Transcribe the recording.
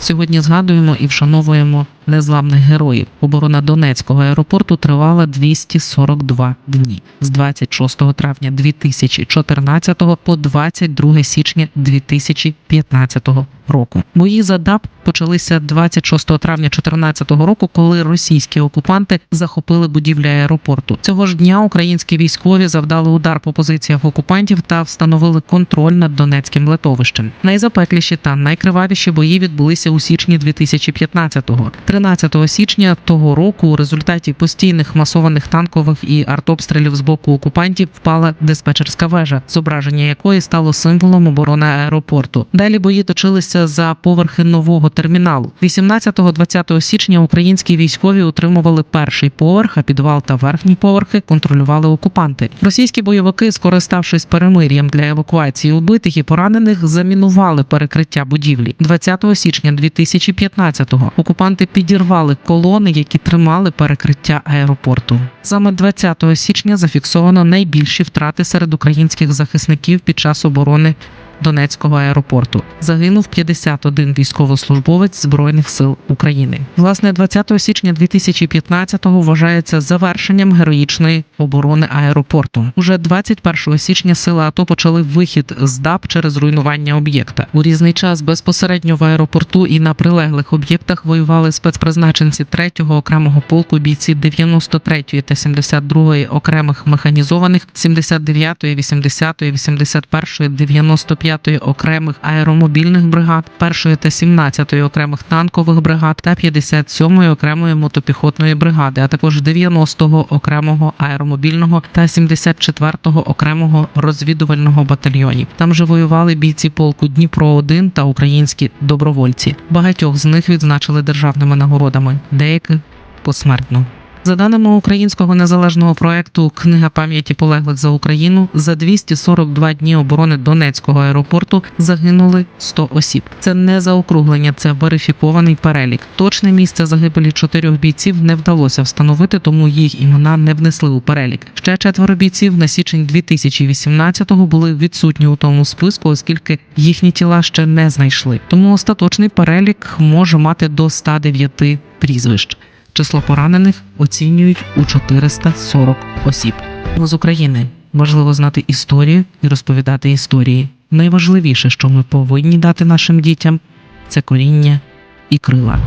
Сьогодні згадуємо і вшановуємо незламних героїв. Оборона Донецького аеропорту тривала 242 дні з 26 травня 2014 по 22 січня 2015 року. Бої за ДАП почалися 26 травня 2014 року, коли російські окупанти захопили будівлю аеропорту. Цього ж дня українські військові завдали удар по позиціях окупантів та встановили контроль над Донецьким литовищем. Найзапекліші та найкривавіші бої відбулися у січні 2015-го. 13 січня того року у результаті постійних масованих танкових і артобстрілів з боку окупантів впала диспетчерська вежа, зображення якої стало символом оборони аеропорту. Далі бої точилися за поверхи нового терміналу. 18-20 січня українські військові утримували перший поверх, а підвал та верхні поверхи контролювали окупанти. Російські бойовики, скориставшись перемир'ям для евакуації убитих і поранених, замінували перекриття будівлі. 20 січня 2015-го окупанти підірвали колони, які тримали перекриття аеропорту. Саме 20 січня зафіксовано найбільші втрати серед українських захисників під час оборони Донецького аеропорту. Загинув 51 військовослужбовець Збройних сил України. Власне, 20 січня 2015-го вважається завершенням героїчної оборони аеропорту. Уже 21 січня сили АТО почали вихід з ДАП через руйнування об'єкта. У різний час безпосередньо в аеропорту і на прилеглих об'єктах воювали спецпризначенці 3-го окремого полку, бійці 93-ї та 72-ї окремих механізованих, 79-ї, 80-ї, 81-ї, 95-ї окремих аеромобільних бригад, 1-ї та 17-ї окремих танкових бригад та 57-ї окремої мотопіхотної бригади, а також 90-го окремого аеромобільного та 74-го окремого розвідувального батальйонів. Там же воювали бійці полку Дніпро 1 та українські добровольці. Багатьох з них відзначили державними нагородами, деяких посмертно. За даними українського незалежного проекту Книга пам'яті полеглих за Україну за 242 дні оборони Донецького аеропорту загинули 100 осіб. Це не заокруглення, це верифікований перелік. Точне місце загибелі чотирьох бійців не вдалося встановити, тому їх імена не внесли у перелік. Ще четверо бійців на січень 2018-го були відсутні у тому списку, оскільки їхні тіла ще не знайшли. Тому остаточний перелік може мати до 109 прізвищ. Число поранених оцінюють у 440 осіб. З України важливо знати історію і розповідати історії. Найважливіше, що ми повинні дати нашим дітям, це коріння і крила.